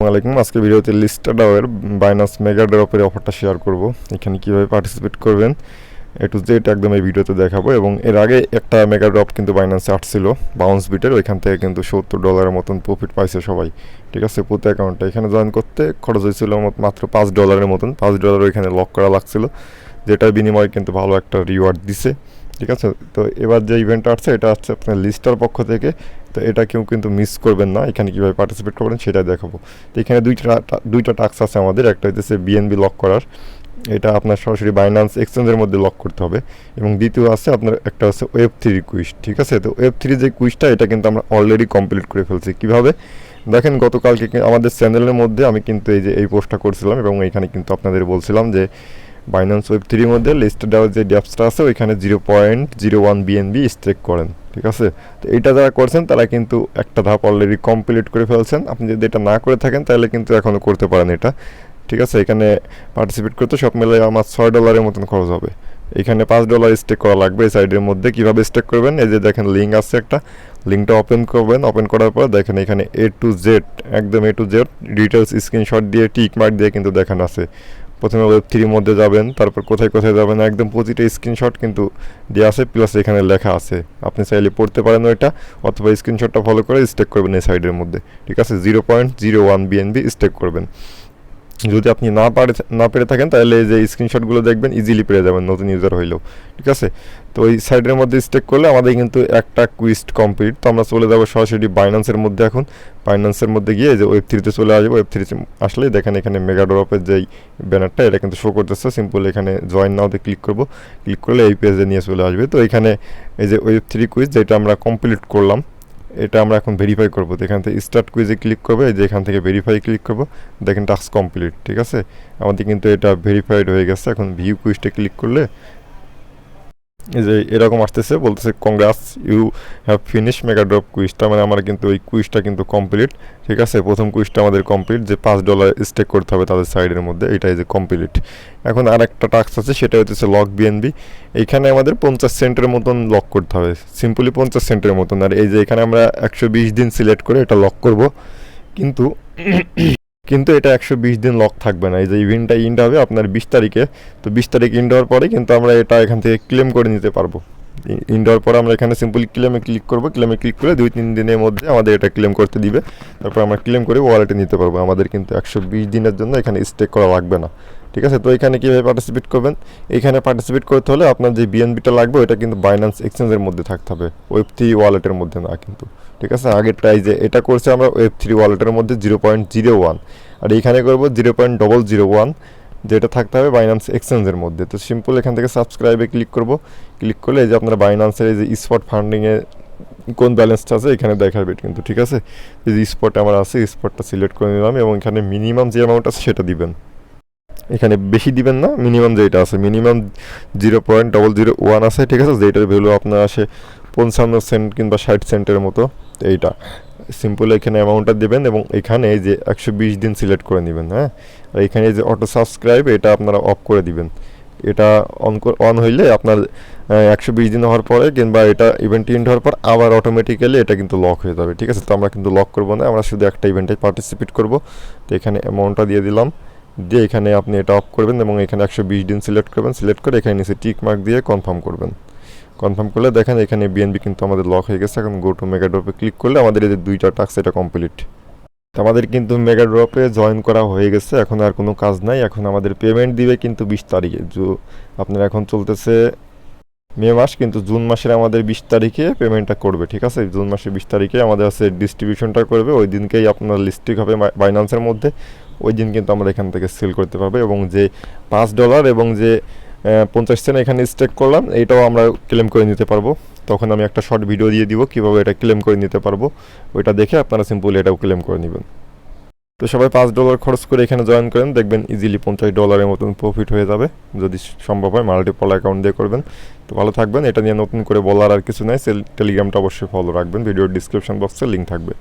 আসসালামাইকুম আজকে ভিডিওতে লিস্টাডাওয়ের বাইনাস মেগা ড্রপের অফারটা শেয়ার করব। এখানে কীভাবে পার্টিসিপেট করবেন এ টু জেড একদম এই ভিডিওতে দেখাবো এবং এর আগে একটা মেগা ড্রপ কিন্তু বাইনান্সে আসছিল বাউন্স বিটের ওইখান থেকে কিন্তু সত্তর ডলারের মতন প্রফিট পাইছে সবাই। ঠিক আছে? প্রতি অ্যাকাউন্টে এখানে জয়েন করতে খরচ হয়েছিল মাত্র পাঁচ ডলারের মতন, পাঁচ ডলার ওইখানে লক করা লাগছিল, যেটার বিনিময়ে কিন্তু ভালো একটা রিওয়ার্ড দিছে। ঠিক আছে? তো এবার যে ইভেন্টটা আসছে, এটা হচ্ছে আপনার লিস্টার পক্ষ থেকে তো এটা কেউ কিন্তু মিস করবেন না। এখানে কীভাবে পার্টিসিপেট করবেন সেটা দেখাবো। তো এখানে দুইটা দুইটা টাস্ক আছে আমাদের। একটা হচ্ছে বিএনবি লক করার। এটা আপনার সরাসরি বাইনান্স এক্সচেঞ্জের মধ্যে লক করতে হবে। এবং দ্বিতীয় আছে আপনার একটা হচ্ছে ওয়েব থ্রি কুইজ ঠিক আছে? তো ওয়েব থ্রি যে কুইজটা এটা কিন্তু আমরা অলরেডি কমপ্লিট করে ফেলছি। কীভাবে? দেখেন, গতকালকে আমাদের চ্যানেলের মধ্যে আমি কিন্তু এই যে, এই পোস্টটা করছিলাম এবং এখানে কিন্তু আপনাদের বলছিলাম যে বাইন্যান্স ওয়েব থ্রির মধ্যে লিস্টেড দেওয়ার যে ড্যাপসটা আছে, ওইখানে zero point zero one BNB stake করেন। ঠিক আছে? তো এটা যারা করছেন, তারা কিন্তু একটা ধাপ অলরেডি কমপ্লিট করে ফেলছেন। আপনি যদি এটা না করে থাকেন, তাহলে কিন্তু এখনও করতে পারেন এটা। ঠিক আছে? এখানে পার্টিসিপেট করতে সব মিলে আমার ছয় ডলারের মতন খরচ হবে। এখানে পাঁচ ডলার স্টেক করা লাগবে এই সাইডের মধ্যে। কীভাবে স্টেক করবেন? এই যে দেখেন লিঙ্ক আছে একটা। লিঙ্কটা ওপেন করবেন। ওপেন করার পর দেখেন এখানে এ টু জেড একদম A to Z details screenshot দিয়ে টিক মার্ক দিয়ে কিন্তু দেখানো আছে। প্রথমে ওয়েব থ্রির মধ্যে যাবেন, তারপর কোথায় কোথায় যাবেন, একদম প্রতিটা স্ক্রিনশট কিন্তু দেওয়া আছে প্লাস এখানে লেখা আছে। আপনি চাইলে পড়তে পারেন ওইটা, অথবা স্ক্রিনশটটা ফলো করে স্টেক করবেন এই সাইডের মধ্যে। ঠিক আছে? Zero point zero one BNB stake করবেন। যদি আপনি না পারে না পেরে থাকেন, তাহলে এই যে স্ক্রিনশটগুলো দেখবেন ইজিলি পেয়ে যাবেন, নতুন ইউজার হইলেও। ঠিক আছে? তো ওই সাইডের মধ্যে স্টেক করলে আমাদের কিন্তু একটা কুইস্ট কমপ্লিট তো আমরা চলে যাব সরাসরি বাইন্যান্সের মধ্যে এখন। বাইন্যান্সের মধ্যে গিয়ে যে ওয়েব থ্রিতে চলে আসব। ওয়েব থ্রিতে আসলেই দেখেন এখানে মেগা ড্রপের যেই ব্যানারটা এটা কিন্তু শো করতেছে। সিম্পল এখানে জয়েন নাওতে ক্লিক করব। ক্লিক করলে এই পেজে নিয়ে চলে আসবে। তো এখানে এই যে ওয়েব থ্রি কুইজ যেটা আমরা কমপ্লিট করলাম এটা আমরা এখন ভেরিফাই করব। তো এখান থেকে স্টার্ট কুইজে ক্লিক করব যে এখান থেকে ভেরিফাই ক্লিক করব, দেখেন টাস্ক কমপ্লিট ঠিক আছে? আমাদের কিন্তু এটা ভেরিফাইড হয়ে গেছে। এখন ভিউ কুইজটা ক্লিক করলে যে এরকম আসতেছে, বলতেছে congrats you have finish mega drop কুইজটা মানে আমার কিন্তু ওই কুইজটা কিন্তু কমপ্লিট ঠিক আছে? প্রথম কুইজটা আমাদের কমপ্লিট যে পাঁচ ডলার স্টেক করতে হবে তাদের সাইডের মধ্যে, এটাই যে কমপ্লিট এখন আর একটা টাস্ক আছে, সেটা হচ্ছে লক বিএনবি এইখানে আমাদের পঞ্চাশ সেন্টের মতন লক করতে হবে সিম্পলি পঞ্চাশ সেন্টের মতন। আর এই যে এখানে আমরা একশো বিশ দিন সিলেক্ট করে এটা লক করব, কিন্তু কিন্তু এটা একশো বিশ দিন লক থাকবে না। এই যে ইভেন্টটা ইন্ড হবে আপনার বিশ তারিখে, তো বিশ তারিখ ইন্ড হওয়ার পরে কিন্তু আমরা এটা এখান থেকে ক্লেম করে নিতে পারব। ইন্ড হওয়ার পরে আমরা এখানে সিম্পলি ক্লেমে ক্লিক করব। ক্লেমে ক্লিক করে দুই তিন দিনের মধ্যে আমাদের এটা ক্লেম করতে দিবে। তারপর আমরা ক্লেম করে ওয়ালেটে নিতে পারব। আমাদের কিন্তু একশো বিশ দিনের জন্য এখানে স্টেক করা লাগবে না। ঠিক আছে? তো এখানে কীভাবে পার্টিসিপেট করবেন? এখানে পার্টিসিপেট করতে হলে আপনার যে বিএনবিটা লাগবে ওটা কিন্তু বাইন্যান্স এক্সচেঞ্জের মধ্যে থাকতে হবে। ওয়েব থ্রি ওয়ালেটের মধ্যে না কিন্তু। ঠিক আছে? আগেরটাই যে এটা করছে আমরা ওয়েব থ্রি ওয়ালেটের মধ্যে জিরো পয়েন্ট জিরো ওয়ান আর এইখানে করব zero point double zero one যেটা থাকতে হবে বাইন্যান্স এক্সচেঞ্জের মধ্যে। তো সিম্পল এখান থেকে সাবস্ক্রাইবে ক্লিক করব। ক্লিক করলে এই যে আপনার বাইন্যান্সের এই যে স্পট ফান্ডিংয়ে কোন ব্যালেন্সটা আছে এখানে দেখাবে কিন্তু, ঠিক আছে? এই যে স্পট আমার আছে স্পটটা সিলেক্ট করে নিলাম এবং এখানে মিনিমাম যে অ্যামাউন্ট আছে সেটা দিবেন। এখানে বেশি দিবেন না মিনিমাম যেটা আছে minimum zero point double zero one আছে, ঠিক আছে? যেটার ভ্যালু আপনার আসে পঞ্চান্ন সেন্ট কিংবা ষাট সেন্টের মতো এইটা। সিম্পল এখানে অ্যামাউন্টটা দেবেন এবং এখানে যে একশো বিশ দিন সিলেক্ট করে নেবেন হ্যাঁ? আর এখানে যে অটো সাবস্ক্রাইব এটা আপনারা অফ করে দিবেন। এটা অন অন হইলে আপনার একশো বিশ দিন হওয়ার পরে কিংবা এটা ইভেন্ট ইন্ড হওয়ার পর আবার অটোমেটিক্যালি এটা কিন্তু লক হয়ে যাবে, ঠিক আছে? তো আমরা কিন্তু লক করব না, আমরা শুধু একটা ইভেন্টে পার্টিসিপেট করব। তো এখানে অ্যামাউন্টটা দিয়ে দিলাম। দিয়ে এখানে আপনি এটা অফ করবেন এবং এখানে একশো বিশ দিন সিলেক্ট করবেন। সিলেক্ট করে এখানে নিচে টিক মার্ক দিয়ে কনফার্ম করবেন। কনফার্ম করলে দেখেন এখানে বিএনবি কিন্তু আমাদের লক হয়ে গেছে। এখন গো টু মেগা ড্রপে ক্লিক করলে আমাদের এই যে দুইটা টাস্ক এটা কমপ্লিট তো আমাদের কিন্তু মেগা ড্রপে জয়েন করা হয়ে গেছে। এখন আর কোনো কাজ নাই। এখন আমাদের পেমেন্ট দিবে কিন্তু বিশ তারিখে। আপনার এখন চলতেছে মে মাস, কিন্তু জুন মাসের আমাদের বিশ তারিখে পেমেন্টটা করবে, ঠিক আছে? জুন মাসের বিশ তারিখে আমাদের আছে ডিস্ট্রিবিউশনটা করবে। ওই দিনকেই আপনার লিস্টিক হবে বাইন্যান্সের মধ্যে। ওই দিন কিন্তু আমরা এখান থেকে সেল করতে পারব এবং যে পাঁচ ডলার এবং যে পঞ্চাশ সেন্ট এখানে স্টেক করলাম, এইটাও আমরা ক্লেম করে নিতে পারব। তখন আমি একটা শর্ট ভিডিও দিয়ে দিব, কীভাবে এটা ক্লেম করে নিতে পারব। ওইটা দেখে আপনারা সিম্পল এটাও ক্লেম করে নেবেন। তো সবাই পাঁচ ডলার খরচ করে এখানে জয়েন করেন, দেখবেন ইজিলি পঞ্চাশ ডলারের মতন প্রফিট হয়ে যাবে। যদি সম্ভব হয় মাল্টিপল অ্যাকাউন্ট দিয়ে করবেন। তো ভালো থাকবেন, এটা নিয়ে নতুন করে বলার আর কিছু নাই। টেলিগ্রামটা অবশ্যই ফলো রাখবেন। ভিডিওর ডিসক্রিপশন বক্সে লিঙ্ক থাকবে।